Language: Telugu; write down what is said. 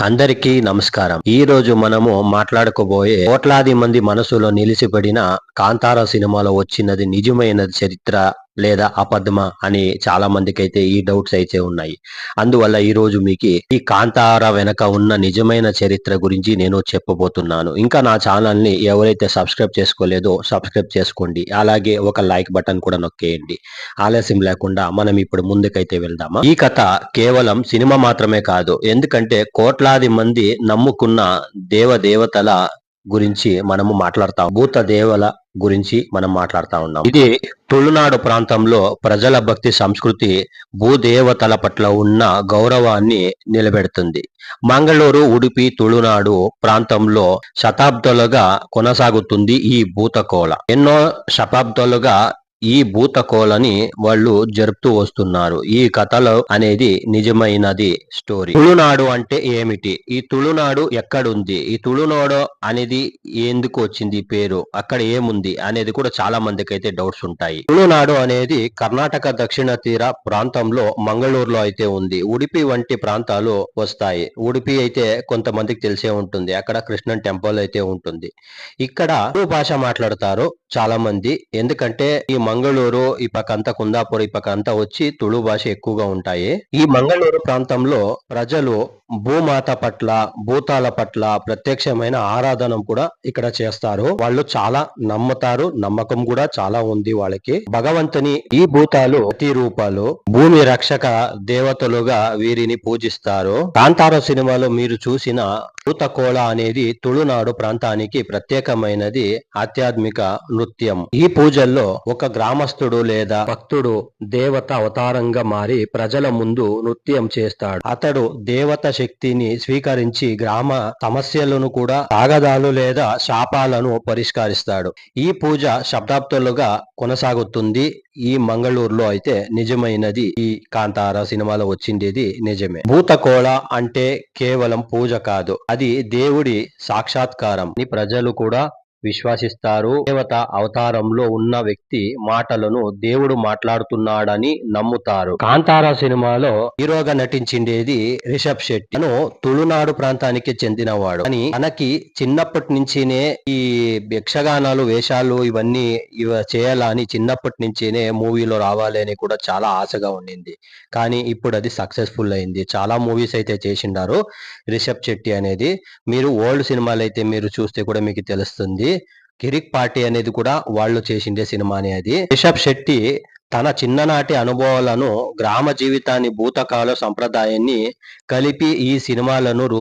అందరికీ నమస్కారం. ఈ రోజు మనము మాట్లాడుకోబోయే కోట్లాది మంది మనసులో నిలిచిపడిన కాంతార సినిమాలో వచ్చినది నిజమైన చరిత్ర లేదా అపద్మ అని చాలా మందికి అయితే ఈ డౌట్స్ అయితే ఉన్నాయి. అందువల్ల ఈ రోజు మీకు ఈ కాంతార వెనక ఉన్న నిజమైన చరిత్ర గురించి నేను చెప్పబోతున్నాను. ఇంకా నా ఛానల్ని ఎవరైతే సబ్స్క్రైబ్ చేసుకోలేదో సబ్స్క్రైబ్ చేసుకోండి. అలాగే ఒక లైక్ బటన్ కూడా నొక్కేయండి. ఆలస్యం లేకుండా మనం ఇప్పుడు ముందుకైతే వెళ్దామా? ఈ కథ కేవలం సినిమా మాత్రమే కాదు ఎందుకంటే కోట్లాది మంది నమ్ముకున్న దేవ దేవతల గురించి మనము మాట్లాడతాం. భూత దేవల గురించి మనం మాట్లాడుతా ఉన్నాం. ఇది తుళునాడు ప్రాంతంలో ప్రజల భక్తి సంస్కృతి భూదేవతల పట్ల ఉన్న గౌరవాన్ని నిలబెడుతుంది. మంగళూరు ఉడిపి తుళునాడు ప్రాంతంలో శతాబ్దాలుగా కొనసాగుతుంది ఈ భూతకోల. ఎన్నో శతాబ్దాలుగా ఈ భూతకోలని వాళ్ళు జరుపుతూ వస్తున్నారు. ఈ కథలో అనేది నిజమైనది స్టోరీ. తుళునాడు అంటే ఏమిటి? ఈ తుళునాడు ఎక్కడుంది? ఈ తుళునాడు అనేది ఎందుకు వచ్చింది పేరు? అక్కడ ఏముంది? అనేది కూడా చాలా మందికి అయితే డౌట్స్ ఉంటాయి. తుళునాడు అనేది కర్ణాటక దక్షిణ తీర ప్రాంతంలో మంగళూరులో అయితే ఉంది. ఉడిపి వంటి ప్రాంతాలు వస్తాయి. ఉడిపి అయితే కొంతమందికి తెలిసే ఉంటుంది. అక్కడ కృష్ణన్ టెంపుల్ అయితే ఉంటుంది. ఇక్కడ భాష మాట్లాడతారు. చాలా మంది. ఎందుకంటే ఈ మంగళూరు ఈ పక్క అంతా కుందాపూర్ ఈ పక్క అంతా వచ్చి తుళు భాష ఎక్కువగా ఉంటాయి. ఈ మంగళూరు ప్రాంతంలో ప్రజలు భూమాత పట్ల భూతాల పట్ల ప్రత్యక్షమైన ఆరాధన కూడా ఇక్కడ చేస్తారు. వాళ్ళు చాలా నమ్ముతారు నమ్మకం కూడా చాలా ఉంది వాళ్ళకి. భగవంతుని ఈ భూతాలు ప్రతి రూపాలు. భూమి రక్షక దేవతలుగా వీరిని పూజిస్తారు. కాంతార సినిమాలో మీరు చూసిన భూతకోళ అనేది తుళునాడు ప్రాంతానికి ప్రత్యేకమైనది ఆధ్యాత్మిక నృత్యం. ఈ పూజల్లో ఒక గ్రామస్తుడు లేదా భక్తుడు దేవత అవతారంగా మారి ప్రజల ముందు నృత్యం చేస్తాడు. అతడు దేవత శక్తిని స్వీకరించి గ్రామ సమస్యలను కూడా తాగదాలు లేదా శాపాలను పరిష్కరిస్తాడు. ఈ పూజ శబ్దాబ్దాలుగా కొనసాగుతుంది. ఈ మంగళూరులో అయితే నిజమైనది. ఈ కాంతార సినిమాలో వచ్చిండేది నిజమే. భూతకోళ అంటే కేవలం పూజ కాదు. అది దేవుడి సాక్షాత్కారం. ప్రజలు కూడా విశ్వసిస్తారు. దేవత అవతారంలో ఉన్న వ్యక్తి మాటలను దేవుడు మాట్లాడుతున్నాడని నమ్ముతారు. కాంతార సినిమాలో హీరోగా నటించిండేది రిషబ్ శెట్టి. తను తుళునాడు ప్రాంతానికి చెందినవాడు. అని తనకి చిన్నప్పటి నుంచినే ఈ యక్షగానాలు వేషాలు ఇవన్నీ ఇవ చేయాలని చిన్నప్పటి నుంచినే మూవీలో రావాలి అని కూడా చాలా ఆశగా ఉండింది. కానీ ఇప్పుడు అది సక్సెస్ఫుల్ అయింది. చాలా మూవీస్ అయితే చేసిండారు రిషబ్ శెట్టి అనేది. మీరు ఓల్డ్ సినిమాలు అయితే మీరు చూస్తే కూడా మీకు తెలుస్తుంది. కిరిక్ పార్టీ అనేది కూడా వాళ్ళు చేసిండే సినిమానే అది రిషబ్ శెట్టి తన చిన్ననాటి అనుభవాలను గ్రామ జీవితాన్ని భూతకాల సంప్రదాయాన్ని కలిపి ఈ సినిమాలను